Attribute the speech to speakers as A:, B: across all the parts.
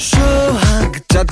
A: সোহাগ চাঁদ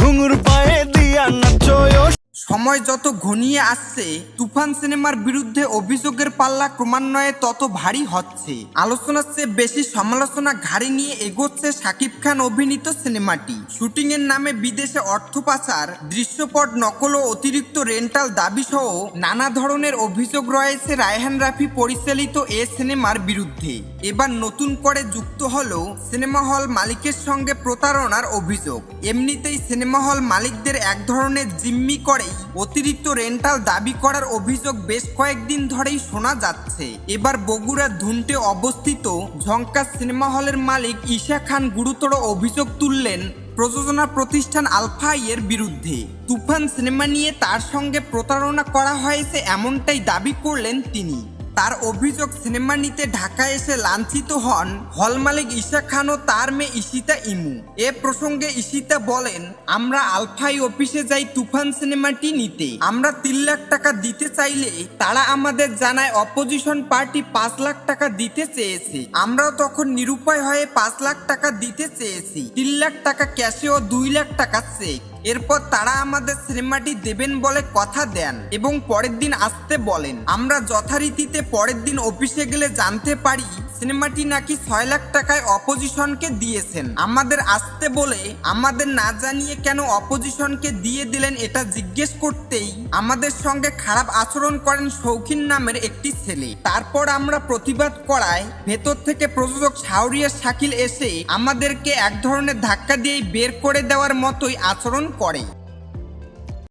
A: ঘুঙুর পায়ে দিয়া নাচয়।
B: সময় যত ঘনিয়ে আসছে তুফান সিনেমার বিরুদ্ধে অভিযোগের পাল্লা ক্রমান্বয়ে তত ভারী হচ্ছে। আলোচনার চেয়ে বেশি সমালোচনা ঘাড়ি নিয়ে এগোচ্ছে শাকিব খান অভিনীত সিনেমাটি। শুটিং এর নামে বিদেশে অর্থ পাচার, দৃশ্যপট নকল ও অতিরিক্ত রেন্টাল দাবি সহ নানা ধরনের অভিযোগ রয়েছে রায়হান রাফি পরিচালিত এ সিনেমার বিরুদ্ধে। এবার নতুন করে যুক্ত হলো সিনেমা হল মালিকের সঙ্গে প্রতারণার অভিযোগ। এমনিতেই সিনেমা হল মালিকদের এক ধরনের জিম্মি করেই অতিরিক্ত রেন্টাল দাবি করার অভিযোগ বেশ কয়েকদিন ধরেই শোনা যাচ্ছে। এবার বগুড়ার ধুনটে অবস্থিত ঝঙ্কা সিনেমা হলের মালিক ঈশা খান গুরুতর অভিযোগ তুললেন প্রযোজনা প্রতিষ্ঠান আলফাইয়ের বিরুদ্ধে। তুফান সিনেমা নিয়ে তার সঙ্গে প্রতারণা করা হয়েছে এমনটাই দাবি করলেন তিনি। তার অভিযোগ সিনেমা নিতে ঢাকায় এসে লাঞ্ছিত হন হল মালিক ঈশা খান ও তার মেয়ে ঈশিতা ইমু। এ প্রসঙ্গে ঈশিতা বলেন, আমরা আলফাই অফিসে যাই তুফান সিনেমাটি নিতে। আমরা তিন লাখ টাকা দিতে চাইলে তারা আমাদের জানায় অপোজিশন পার্টি পাঁচ লাখ টাকা দিতে চেয়েছে। আমরাও তখন নিরুপায় হয়ে পাঁচ লাখ টাকা দিতে চেয়েছি। তিন লাখ টাকা ক্যাশে ও দুই লাখ টাকা চেক। এরপর তারা আমাদের সিনেমাটি দেবেন বলে কথা দেন এবং পরের দিন আসতে বলেন। আমরা যথারীতিতে পরের দিন অফিসে গেলে জানতে পারি, সিনেমাটি নাকি ছয় লাখ টাকায় অপোজিশনকে দিয়েছেন। আমাদের আসতে বলে আমাদের না জানিয়ে কেন অপোজিশনকে দিয়ে দিলেন এটা জিজ্ঞেস করতেই আমাদের সঙ্গে খারাপ আচরণ করেন শৌখিন নামের একটি ছেলে। তারপর আমরা প্রতিবাদ করায় ভেতর থেকে প্রযোজক শাহরিয়া শাকিল এসে আমাদেরকে এক ধরনের ধাক্কা দিয়েই বের করে দেওয়ার মতোই আচরণ করে